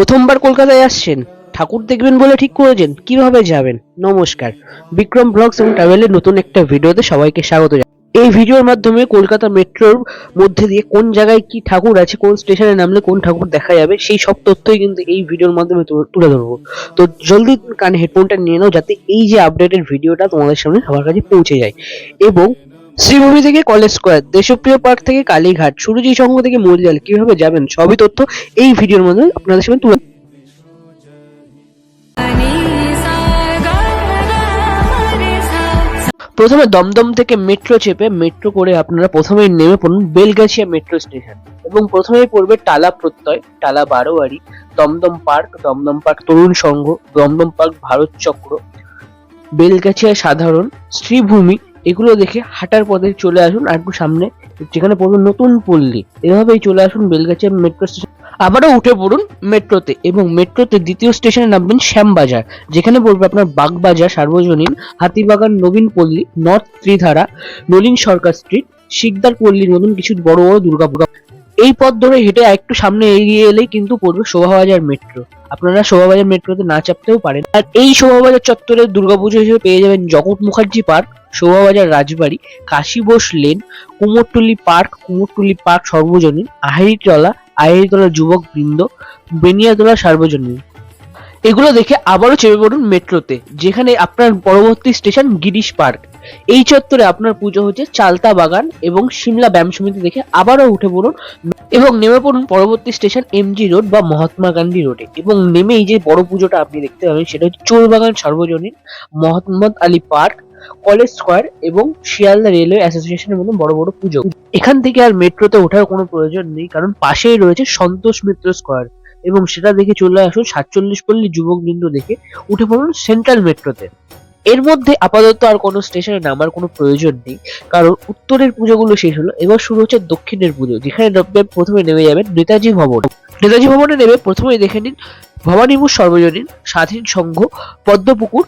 প্রথমবার কলকাতায় আসছেন? ঠাকুর দেখবেন বলে ঠিক করেছেন। কীভাবে যাবেন? নমস্কার। বিক্রম ব্লগস এবং ট্রাভেলের নতুন একটা ভিডিওতে সবাইকে স্বাগত এই ভিডিওর মাধ্যমে কলকাতা মেট্রোর মধ্যে দিয়ে কোন জায়গায় কি ঠাকুর আছে, কোন স্টেশনে নামলে কোন ঠাকুর দেখা যাবে, সেই সব তথ্যই কিন্তু এই ভিডিওর মাধ্যমে তুলে ধরবো। তো জলদি কানে হেডফোনটা নিয়ে নাও যাতে এই যে আপডেটেড ভিডিওটা তোমাদের সামনে সবার কাছে পৌঁছে যায়। এবং শ্রীভূমি থেকে কলেজ স্কোয়ার দেশপ্রিয় পার্ক থেকে কালীঘাট সুরজি সংঘ থেকে মরিয়াল, কীভাবে যাবেন? সবই তথ্য এই ভিডিওর মাধ্যমে আপনাদের সামনে তুলে প্রথমে দমদম থেকে মেট্রো চেপে মেট্রো করে আপনারা প্রথমেই নেমে পড়ুন বেলগাছিয়া মেট্রো স্টেশন এবং প্রথমেই পড়বে Tala Pratyay, Tala Barowari, Dum Dum Park Dum Dum Park Tarun Sangha, Dum Dum Park Bharat Chakra, Belgachia Sadharan, Sreebhumi এগুলো দেখে হাঁটার পথে চলে আসুন আর একটু সামনে, যেখানে পড়বে নতুন পল্লী। এভাবেই চলে আসুন বেলগাছের মেট্রো স্টেশন। আবারও উঠে পড়ুন মেট্রোতে এবং মেট্রোতে দ্বিতীয় স্টেশনে নামবেন শ্যামবাজার, যেখানে পড়বে আপনার বাগবাজার সার্বজনীন হাতিবাগান নবীন পল্লী, নর্থ ত্রিধারা, নলিন সরকার স্ট্রিট, শিকদার পল্লীর মতন কিছু বড় বড় দুর্গাপুর এই পথ ধরে হেঁটে একটু সামনে এগিয়ে এলেই কিন্তু পড়বে শোভাবাজার মেট্রো। আপনারা শোভাবাজার মেট্রোতে না চাপতেও পারেন। আর এই শোভাবাজার চত্বরে দুর্গাপুজো হিসেবে পেয়ে যাবেন Jagat Mukherjee Park, Shobhabazar Rajbari Kashi Bose Lane, Kumartuli Park Kumartuli Park Sarbojanin, Ahiritola Ahiritola যুবক বৃন্দ, বেনিয়াতলা সার্বজনীন। এগুলো দেখে আবারও চেপে পড়ুন মেট্রোতে, যেখানে আপনার পরবর্তী স্টেশন গিরিশ পার্ক। এই চত্বরে আপনার পুজো হচ্ছে চালতা বাগান এবং সিমলা ব্যায়াম সমিতি দেখে আবারও উঠে পড়ুন এবং নেমে পড়ুন পরবর্তী স্টেশন এমজি রোড বা মহাত্মা গান্ধী রোডে এবং নেমে এই যে বড় পুজোটা আপনি দেখতে পাবেন সেটা হচ্ছে Chorbagan Sarbojanin, Mohammad Ali Park, College Square এবং শিয়ালদা রেলওয়ে অ্যাসোসিয়েশনের মতো বড় বড় পুজো। এখান থেকে আর মেট্রোতে ওঠার কোনো প্রয়োজন নেই, কারণ পাশেই রয়েছে সন্তোষ মিত্র স্কোয়ার এবং সেটা দেখে চলে আসুন সাতচল্লিশ পল্লী যুবক বৃন্দ দেখে উঠে পড়ুন সেন্ট্রাল মেট্রোতে। এর মধ্যে আপাতত আর কোনো স্টেশনে নামার কোনো প্রয়োজন নেই। কারণ উত্তরের পুজোগুলো শেষ হলো, এবার শুরু হচ্ছে দক্ষিণের পুজো, যেখানে নামবে প্রথমে নেমে যাবেন নেতাজি ভবন। নেতাজি ভবনে নেমে প্রথমে দেখে নিন ভবানীপুর সর্বজনীন স্বাধীন সংঘ, পদ্মপুকুর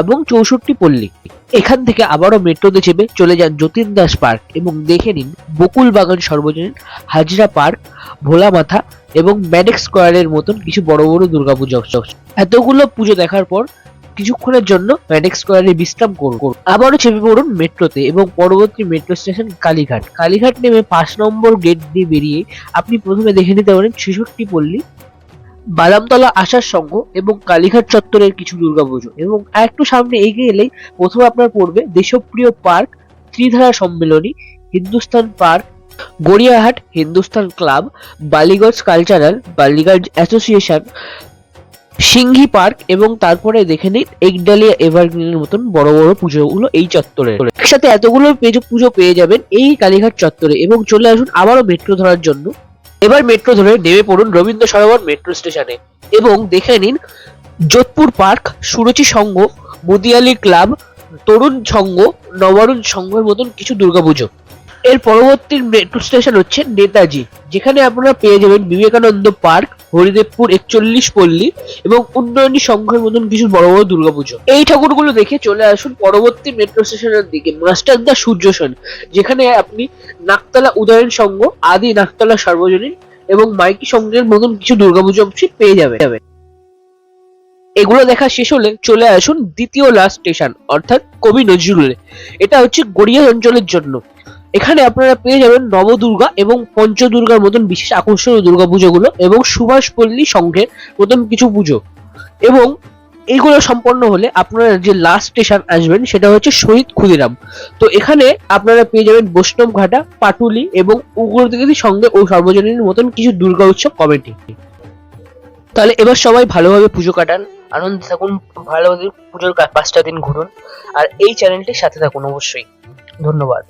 এবং চৌষট্টি পল্লী। এখান থেকে আবারও মেট্রোতে চেপে চলে যান যতীন দাস পার্ক এবং দেখে নিন বকুল বাগান সর্বজনীন, হাজরা পার্ক ভোলা মাথা এবং ম্যাডেক স্কোয়ারের মতন কিছু বড় বড় দুর্গাপূজা এতগুলো পুজো দেখার পর কিছুক্ষণের জন্য ম্যাডেক স্কোয়ারে বিশ্রাম করুন। আবারও চেপে পড়ুন মেট্রোতে এবং পরবর্তী মেট্রো স্টেশন কালীঘাট কালীঘাট নেমে পাঁচ নম্বর গেট দিয়ে বেরিয়ে আপনি প্রথমে দেখে নিতে পারেন ছেষট্টি পল্লী, বাদামতলা আসার সংঘ এবং কালীঘাট চত্বরের কিছু দুর্গাপুজো এবং একটু সামনে এগিয়ে এলেই প্রথমে আপনার পড়বে Deshapriya Park, Tridhara Sammilani, Hindustan Park, Gariahat Hindustan Club, Ballygunge Cultural, Ballygunge Association Singhi Park এবং তারপরে দেখে নিন একডালিয়া এভারগ্রিনের মতন বড় বড় পুজোগুলো এই চত্বরে। একসাথে এতগুলো পেজ- পেয়ে যাবেন এই কালীঘাট চত্বরে এবং চলে আসুন আবারও মেট্রো ধরার জন্য। এবার মেট্রো ধরে নেমে পড়ুন রবীন্দ্র সরোবর মেট্রো স্টেশনে এবং দেখে নিন যোধপুর পার্ক, সুরুচি সংঘ, মুদিয়ালি ক্লাব, তরুণ সংঘ, নবারুণ সংঘের মতন কিছু দুর্গাপুজো। এর পরবর্তী মেট্রো স্টেশন হচ্ছে নেতাজি, যেখানে আপনারা পেয়ে যাবেন বিবেকানন্দ পার্ক, হরিদেবপুর একচল্লিশ পল্লী এবং উন্নয়নী সংঘের মতন কিছু বড় বড় দুর্গাপুজো। এই ঠাকুরগুলো দেখে চলে আসুন পরবর্তী মেট্রো স্টেশনের দিকে মাস্টারদা সূর্যসেন যেখানে আপনি নাকতলা উদয়ন সংঘ, আদি নাকতলা সার্বজনীন এবং মাইকি সংঘের মতন কিছু দুর্গাপুজো অংশে পেয়ে যাবে এগুলো দেখা শেষ হলে চলে আসুন দ্বিতীয় লাস্ট স্টেশন অর্থাৎ কবি নজরুলে। এটা হচ্ছে গড়িয়া অঞ্চলের জন্য। এখানে আপনারা পেয়ে যাবেন নবদুর্গা এবং পঞ্চদুর্গার মতন বিশেষ আকর্ষণীয় দুর্গা পুজোগুলো এবং সুভাষপল্লী সংঘের মতন কিছু পুজো। এবং এইগুলো সম্পন্ন হলে আপনারা যে লাস্ট স্টেশন আসবেন সেটা হচ্ছে শহীদ ক্ষুদিরাম। তো এখানে আপনারা পেয়ে যাবেন বৈষ্ণব ঘাটা, পাটুলি এবং উগ্রদিগির সঙ্গে ও সর্বজনীন মতন কিছু দুর্গা উৎসব কমিটি। তাহলে এবার সবাই ভালোভাবে পুজো কাটান, আনন্দে থাকুন, ভালোভাবে পুজোর পাঁচটা দিন ঘুরুন, আর এই চ্যানেলটির সাথে থাকুন অবশ্যই। ধন্যবাদ।